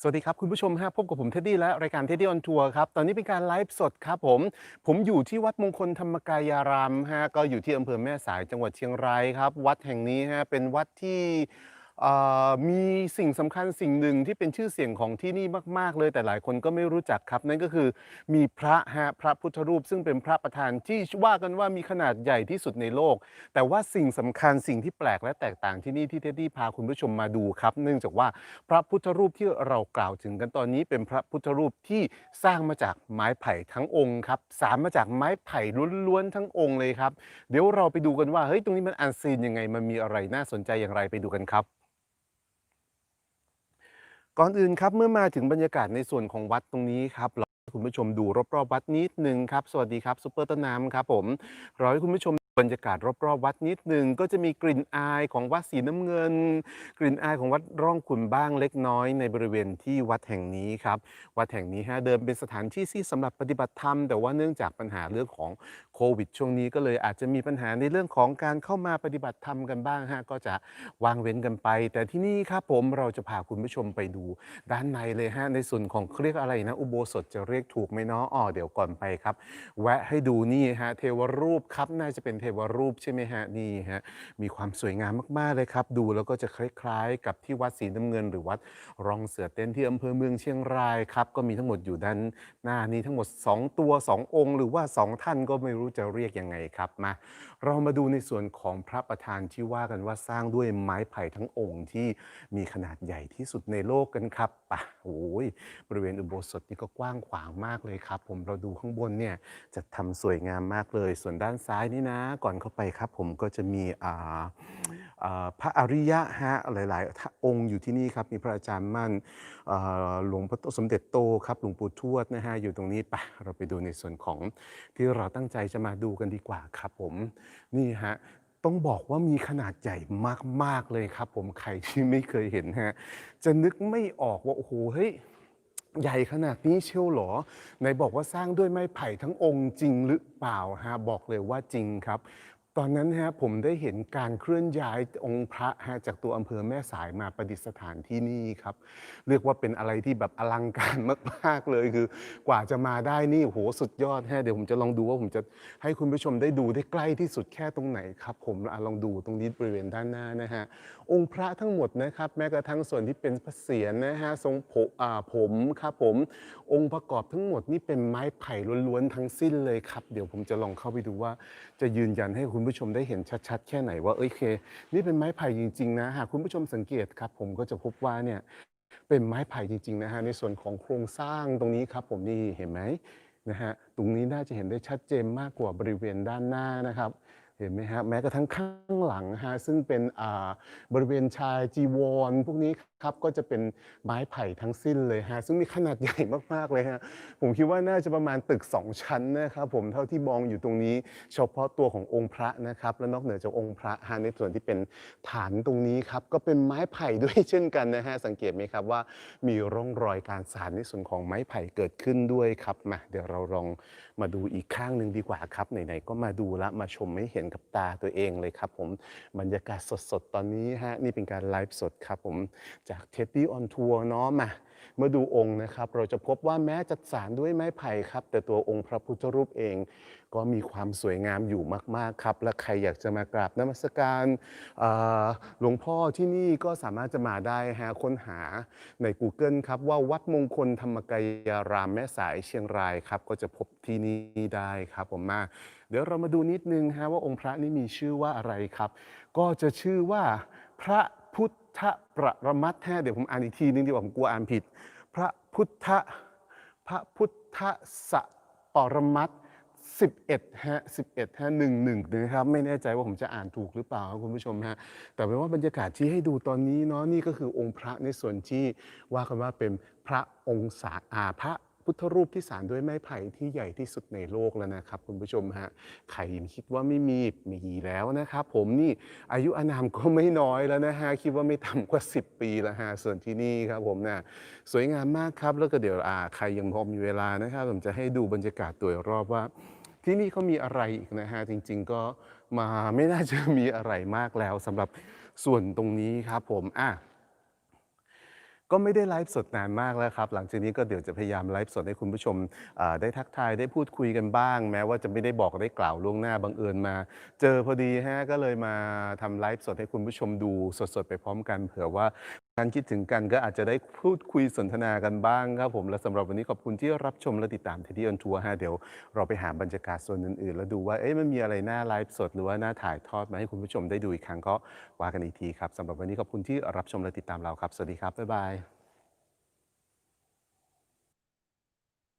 สวัสดีครับ คุณผู้ชมฮะพบกับผมเท็ดดี้และรายการเท็ดดี้ออนทัวร์ครับ ตอนนี้เป็นการไลฟ์สดครับผม ผมอยู่ที่วัดมงคลธรรมกายารามฮะก็อยู่ที่อำเภอแม่สายจังหวัดเชียงรายครับ วัดแห่งนี้ฮะเป็นวัดที่ เอ่อมีสิ่งสำคัญสิ่งหนึ่งที่เป็นชื่อเสียงของที่นี่มาก ๆ เลย แต่หลายคนก็ไม่รู้จักครับ นั่นก็คือมีพระฮะพระพุทธรูป ซึ่งเป็นพระประธานที่ว่ากันว่ามีขนาดใหญ่ที่สุดในโลก แต่ว่าสิ่งสำคัญสิ่งที่แปลกและแตกต่างที่นี่ที่เท็ดดี้พาคุณผู้ชมมาดูครับ เนื่องจากว่าพระพุทธรูปที่เรากล่าวถึงกันตอนนี้เป็นพระพุทธรูปที่สร้างมาจากไม้ไผ่ทั้งองค์ครับสารมาจากไม้ไผ่ล้วนๆทั้งองค์เลยครับ เดี๋ยวเราไปดูกันว่าเฮ้ยตรงนี้มันอันซีนยังไงมันมีอะไรน่าสนใจอย่างไรไปดูกันครับ ก่อนอื่นครับเมื่อมาถึงบรรยากาศในส่วนของวัดตรงนี้ครับเราให้คุณผู้ชมดูรอบๆวัดนิดนึงครับ สวัสดีครับซุปเปอร์ต้นน้ำครับผมรอให้คุณผู้ชม บรรยากาศรอบๆ วัดนิดหนึ่งก็จะมีกลิ่นอายของวัดสีน้ำเงิน กลิ่นอายของวัดร่องขุนบ้างเล็กน้อยในบริเวณที่วัดแห่งนี้ครับ วัดแห่งนี้ฮะเดิมเป็นสถานที่ที่สำหรับปฏิบัติธรรม แต่ว่าเนื่องจากปัญหาเรื่องของโควิด ช่วงนี้ก็เลยอาจจะมีปัญหาในเรื่องของการเข้ามาปฏิบัติธรรมกันบ้างฮะก็จะวางเว้นกันไป แต่ที่นี่ครับผมเราจะพาคุณผู้ชมไปดู ด้านในเลยฮะในส่วนของเขาเรียกอะไรนะอุโบสถจะเรียกถูกไหมเนาะอ๋อเดี๋ยวก่อนไปครับ แวะให้ดูนี่ฮะเทวรูปครับน่าจะเป็นเทวรูปใช่ไหมฮะนี่ฮะมีความสวยงามมากๆเลยครับ ดูแล้วก็จะคล้ายๆ กับที่วัดศรีน้ำเงิน หรือวัดรองเสือเต้นที่อำเภอเมืองเชียงรายครับก็มีทั้งหมดอยู่ด้านหน้านี้ทั้งหมด 2 ตัว 2 องค์ หรือว่า 2 ท่านก็ไม่รู้จะเรียกยังไงครับมาเรามาดูในส่วนของพระประธานที่ว่ากันว่าสร้างด้วยไม้ไผ่ทั้งองค์ที่มีขนาดใหญ่ที่สุดในโลกกันครับปะโอ้ยบริเวณอุโบสถนี่ก็กว้างขวางมากเลยครับ ผมเราดูข้างบนเนี่ยจะทำสวยงามมากเลย ส่วนด้านซ้ายนี่นะก่อนเข้าไปครับ ผมก็จะมีอ่าอ่าพระอริยะฮะหลายๆท่าองค์อยู่ที่นี่ครับ มีพระอาจารย์มั่นอ่าหลวงพ่อโตสมเด็จโตครับหลวงปู่ทวดนะฮะอยู่ตรงนี้ไปะเราไปดูในส่วนของที่เราตั้งใจจะมาดูกันดีกว่าครับผมนี่ฮะต้องบอกว่ามีขนาดใหญ่มาก ๆ เลยครับ ผมใครที่ไม่เคยเห็นฮะจะนึกไม่ออกว่าโอ้โหเฮ้ย ใหญ่ขนาดนี้เชียวหรอไหนบอกว่าสร้างด้วยไม้ไผ่ทั้งองค์จริงหรือเปล่าฮะบอกเลยว่าจริงครับ ตอนนั้นฮะผมได้เห็นการเคลื่อนย้ายองค์พระฮะจากตัวอำเภอแม่สายมาประดิษฐานที่นี่ครับ เรียกว่าเป็นอะไรที่แบบอลังการมากๆเลยคือกว่าจะมาได้นี่โหสุดยอดฮะเดี๋ยวผมจะลองดูว่าผมจะให้คุณผู้ชมได้ดูได้ใกล้ที่สุดแค่ตรงไหนครับ ผมลองดูตรงนี้บริเวณด้านหน้านะฮะองค์พระทั้งหมดนะครับ แม้กระทั่งส่วนที่เป็นพระเศียรนะฮะทรงผผมครับผมองค์ประกอบทั้งหมดนี่เป็นไม้ไผ่ล้วนๆทั้งสิ้นเลยครับ เดี๋ยวผมจะลองเข้าไปดูว่าจะยืนยันให้คุณผู้ชมได้เห็นชัดๆ แค่ไหนว่าเอ้ยเค นี่เป็นไม้ไผ่จริงๆนะหากคุณผู้ชมสังเกตครับ ผมก็จะพบว่าเนี่ยเป็นไม้ไผ่จริงๆนะฮะในส่วนของโครงสร้างตรงนี้ครับ ผมนี่เห็นไหมนะฮะตรงนี้น่าจะเห็นได้ชัดเจนมากกว่าบริเวณด้านหน้านะครับ เห็นไหมฮะแม้กระทั่งข้างหลังฮะซึ่งเป็นบริเวณชายจีวรพวกนี้ครับก็จะเป็นไม้ไผ่ทั้งสิ้นเลยฮะซึ่งมีขนาดใหญ่มากๆเลยฮะผมคิดว่าน่าจะประมาณตึก 2 ชั้นนะครับผมเท่าที่มองอยู่ตรงนี้ เฉพาะตัวขององค์พระนะครับและนอกเหนือจากองค์พระฮะในส่วนที่เป็นฐานตรงนี้ครับก็เป็นไม้ไผ่ด้วยเช่นกันนะฮะสังเกตไหมครับว่ามีร่องรอยการสานในส่วนของไม้ไผ่เกิดขึ้นด้วยครับมาเดี๋ยวเราลอง มาดูอีกข้างหนึ่งดีกว่าครับไหนๆก็มาดูและมาชมไม่เห็นกับตาตัวเองเลยครับผมบรรยากาศสดๆ ตอนนี้ฮะนี่เป็นการไลฟ์สดครับผมจากเท็ดดี้ออนทัวร์เนาะมา เมื่อดูองค์นะครับ เราจะพบว่าแม้จะสานด้วยไม้ไผ่ครับ แต่ตัวองค์พระพุทธรูปเอง ก็มีความสวยงามอยู่มาก ๆ ครับ และใครอยากจะมากราบนมัสการหลวงพ่อที่นี่ก็สามารถจะมาได้ฮะค้นหาใน Google ครับ ว่าวัดมงคลธรรมกายารามแม่สายเชียงรายครับ ก็จะพบที่นี่ได้ครับผมมา เดี๋ยวเรามาดูนิดนึงฮะว่าองค์พระนี่มีชื่อว่าอะไรครับ ก็จะชื่อว่าพระพุทธ ทประมัตถ์ฮะเดี๋ยวผมอ่านอีกทีนึงดีกว่าผมกลัวอ่านผิด พระพุทธพระพุทธสปรมัตถ์11ฮะ11ฮะ11นะครับ ไม่แน่ใจว่าผมจะอ่านถูกหรือเปล่าครับคุณผู้ชมฮะแต่เป็นว่าบรรยากาศที่ให้ดูตอนนี้เนาะนี่ก็คือองค์พระในส่วนที่ว่ากันว่าเป็นพระองค์สาอาพระ พุทธรูปที่สานด้วยไม้ไผ่ที่ใหญ่ที่สุดในโลกแล้วนะครับ คุณผู้ชมฮะใครคิดว่าไม่มีมีแล้วนะครับผมนี่อายุอานามก็ไม่น้อยแล้วนะฮะคิดว่าไม่ต่ำกว่า 10 ปีแล้วฮะส่วนที่นี่ครับผมนะสวยงามมากครับแล้วก็เดี๋ยวอ่าใครยังพอมีเวลานะครับผมจะให้ดูบรรยากาศโดยรอบว่า ที่นี่เขามีอะไรอีกนะฮะจริง ๆ ก็มาไม่น่าจะมีอะไรมากแล้วสำหรับส่วนตรงนี้ครับผมอะ ก็ไม่ได้ไลฟ์สดนานมากแล้วครับ หลังจากนี้ก็เดี๋ยวจะพยายามไลฟ์สดให้คุณผู้ชมอ่าได้ทักทายได้พูดคุยกันบ้าง แม้ว่าจะไม่ได้บอกได้กล่าวล่วงหน้าบังเอิญมา เจอพอดีฮะก็เลยมาทำไลฟ์สดให้คุณผู้ชมดูสดๆ ไปพร้อมกัน เผื่อว่าการคิดถึงกันก็อาจจะได้พูดคุยสนทนากันบ้างครับผมและสำหรับวันนี้ขอบคุณที่รับชมและติดตามเทดี้ออนทัวร์ฮะเดี๋ยวเราไปหาบรรยากาศส่วนอื่นๆ แล้วดูว่าเอ๊ะมันมีอะไรน่าไลฟ์สดหรือว่าน่าถ่ายทอดมาให้คุณผู้ชมได้ดูอีกครั้งก็ว่ากันอีกทีครับสำหรับวันนี้ขอบคุณที่รับชมและติดตามเราครับสวัสดีครับบ๊ายบาย